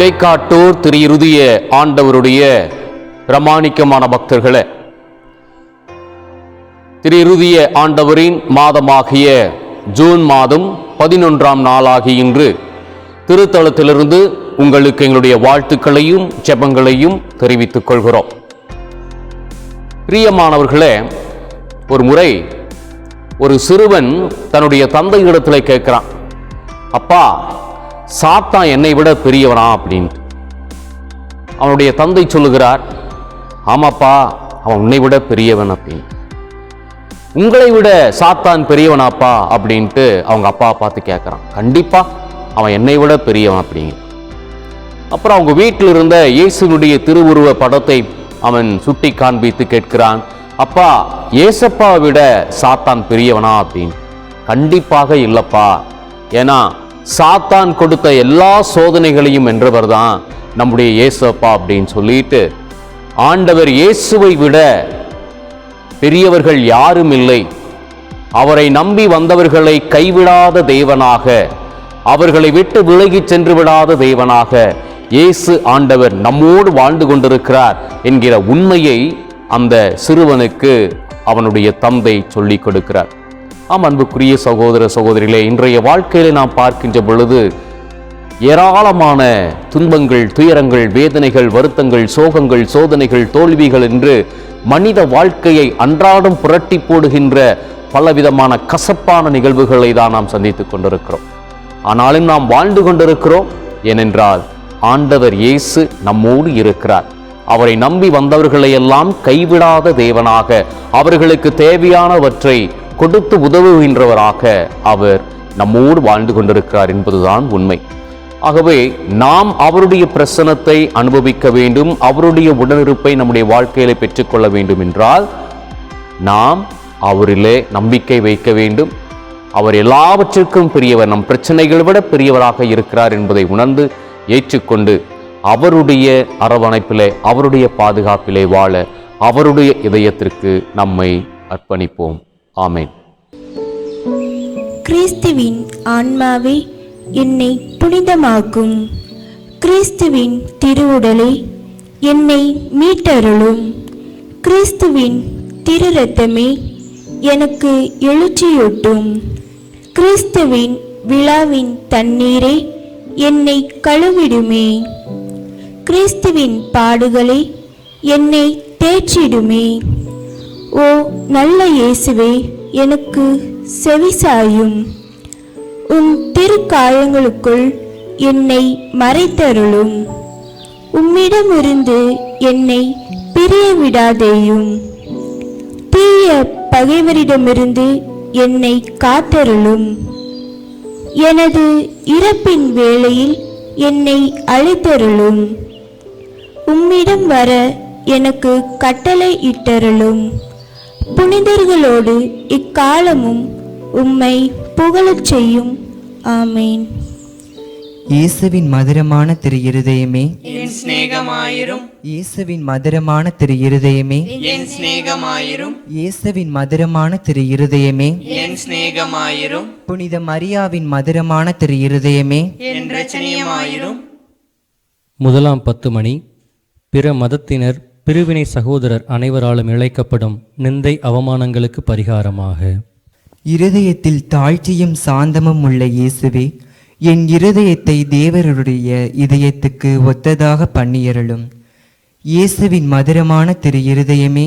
இடைக்காட்டூர் திரு இறுதிய ஆண்டவருடைய பிரமாணிக்கமான பக்தர்களே திரு இறுதிய ஆண்டவரின் மாதமாகிய ஜூன் மாதம் பதினொன்றாம் நாளாகி இன்று திருத்தலத்திலிருந்து உங்களுக்கு எங்களுடைய வாழ்த்துக்களையும் ஜெபங்களையும் தெரிவித்துக் கொள்கிறோம். பிரியமானவர்களே ஒரு முறை ஒரு சிறுவன் தன்னுடைய தந்தையிடத்தில் கேட்கிறான் அப்பா சாத்தான் என்னை விட பெரியவனா அப்படின்ட்டு. அவனுடைய தந்தை சொல்லுகிறார் ஆமாப்பா அவன் உன்னை விட பெரியவன் அப்படின்னு. உங்களை விட சாத்தான் பெரியவனாப்பா அப்படின்ட்டு அவங்க அப்பா பார்த்து கேட்குறான் கண்டிப்பா அவன் என்னை விட பெரியவன் அப்படிங்க அப்புறம் அவங்க வீட்டில் இருந்த இயேசுனுடைய திருவுருவ படத்தை அவன் சுட்டி காண்பித்து கேட்கிறான் அப்பா ஏசப்பா விட சாத்தான் பெரியவனா அப்படின்னு. கண்டிப்பாக இல்லைப்பா. ஏன்னா சாத்தான் கொடுத்த எல்லா சோதனைகளையும் வென்றவர் தான் நம்முடைய இயேசப்பா அப்படின்னு சொல்லிட்டு ஆண்டவர் இயேசுவை விட பெரியவர்கள் யாரும் இல்லை. அவரை நம்பி வந்தவர்களை கைவிடாத தேவனாக அவர்களை விட்டு விலகிச் சென்று விடாத தேவனாக இயேசு ஆண்டவர் நம்மோடு வாழ்ந்து கொண்டிருக்கிறார் என்கிற உண்மையை அந்த சிறுவனுக்கு அவனுடைய தந்தை சொல்லிக் கொடுக்கிறார். ஆம் அன்புக்குரிய சகோதர சகோதரிகளே இன்றைய வாழ்க்கையில நாம் பார்க்கின்ற பொழுது ஏராளமான துன்பங்கள் துயரங்கள் வேதனைகள் வருத்தங்கள் சோகங்கள் சோதனைகள் தோல்விகள் என்று மனித வாழ்க்கையை அன்றாடம் புரட்டி போடுகின்ற பலவிதமான கசப்பான நிகழ்வுகளை தான் நாம் சந்தித்துக் கொண்டிருக்கிறோம். ஆனாலும் நாம் வாழ்ந்து கொண்டிருக்கிறோம். ஏனென்றால் ஆண்டவர் இயேசு நம்மோடு இருக்கிறார். அவரை நம்பி வந்தவர்களையெல்லாம் கைவிடாத தேவனாக அவர்களுக்கு தேவையானவற்றை கொடுத்து உதவுகின்றவராக அவர் நம்மோடு வாழ்ந்து கொண்டிருக்கிறார் என்பதுதான் உண்மை. ஆகவே நாம் அவருடைய பிரசனத்தை அனுபவிக்க வேண்டும் அவருடைய உடனிருப்பை நம்முடைய வாழ்க்கையில பெற்றுக்கொள்ள வேண்டும் என்றால் நாம் அவரிலே நம்பிக்கை வைக்க வேண்டும். அவர் எல்லாவற்றிற்கும் பெரியவர் நம் பிரச்சனைகளை விட பெரியவராக இருக்கிறார் என்பதை உணர்ந்து ஏற்றுக்கொண்டு அவருடைய அரவணைப்பிலே அவருடைய பாதுகாப்பிலே வாழ அவருடைய இதயத்திற்கு நம்மை அர்ப்பணிப்போம். ஆமேன். கிறிஸ்துவின் ஆன்மாவே என்னை புனிதமாக்கும். கிறிஸ்துவின் திருவுடலே என்னை மீட்டருளும். கிறிஸ்துவின் திரு ரத்தமே எனக்கு எழுச்சியூட்டும். கிறிஸ்துவின் விழாவின் தண்ணீரே என்னை கழுவிடுமே. கிறிஸ்துவின் பாடுகளே என்னை தேற்றிடுமே. நல்ல இயேசுவே எனக்கு செவிசாயும். உம் திருக்காயங்களுக்குள் என்னை மறைத்தருளும். உம்மிடமிருந்து என்னை பிரிய விடாதேயும் தீய பகைவரிடமிருந்து என்னை காத்தருளும். எனது இறப்பின் வேளையில் என்னை அழைத்தருளும். உம்மிடம் வர எனக்கு கட்டளை இட்டருளும். புனிதர்களோடு இக்காலமும் உம்மை புகழச் செய்யும். ஆமேன். இயேசுவின் மதுரமான திரு இருதயமே. என் சிநேகமாயிரும். இயேசுவின் மதுரமான திரு இருதயமே. என் சிநேகமாயிரும். இயேசுவின் மதுரமான திரு இருதயமே. என் சிநேகமாயிரும். புனித மரியாவின் மதுரமான திரு இருதயமே. என் ரச்சனியமாயிரும் முதலாம் பத்து மணி. பிற மதத்தினர் பிரிவினை சகோதரர் அனைவராலும் இழைக்கப்படும் நிந்தை அவமானங்களுக்கு பரிகாரமாக. இருதயத்தில் தாழ்ச்சியும் சாந்தமும் உள்ள இயேசுவே என் இருதயத்தை தேவருடைய இதயத்துக்கு ஒத்ததாக பண்ணியருளும். இயேசுவின் மதுரமான திரு இருதயமே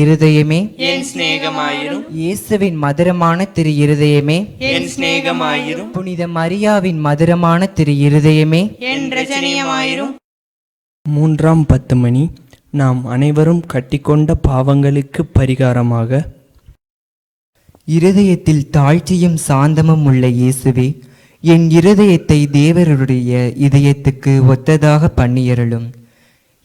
இருதயமே. என் சிநேகமாயிரும். இயேசுவின் மதுரமான திரு இருதயமே. என் சிநேகமாயிரும். புனித மரியாவின் மதுரமான திரு இருதயமே. என் ரஜனியமாயிரும். மூன்றாம் பத்து மணி நாம் அனைவரும் கட்டிக்கொண்ட பாவங்களுக்கு பரிகாரமாக. இருதயத்தில் தாழ்ச்சியும் சாந்தமும் உள்ள இயேசுவே என் இருதயத்தை தேவருடைய இதயத்துக்கு ஒத்ததாக பண்ணியருளும்.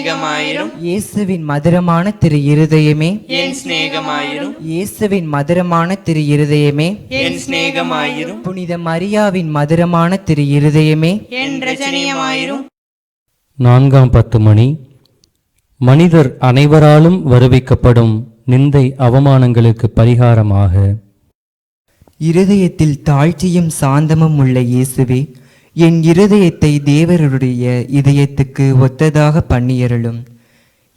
சிநேகமாயிரும் இயேசுவின் மதுரமான திரு இருதயமே. என் சிநேகமாயிரும் இயேசுவின் மதுரமான திரு இருதயமே. என் சிநேகமாயிரும் புனித மரியாவின் மதுரமான திரு இருதயமே. என் ரஜனியமாயிரும் நான்காம் பத்து மணி. மனிதர் அனைவராலும் வருவிக்கப்படும் நிந்தை அவமானங்களுக்கு பரிகாரமாக. இருதயத்தில் தாழ்ச்சியும் சாந்தமும் உள்ள இயேசுவே என் இருதயத்தை தேவருடைய இதயத்துக்கு ஒத்ததாக பண்ணியருளும்.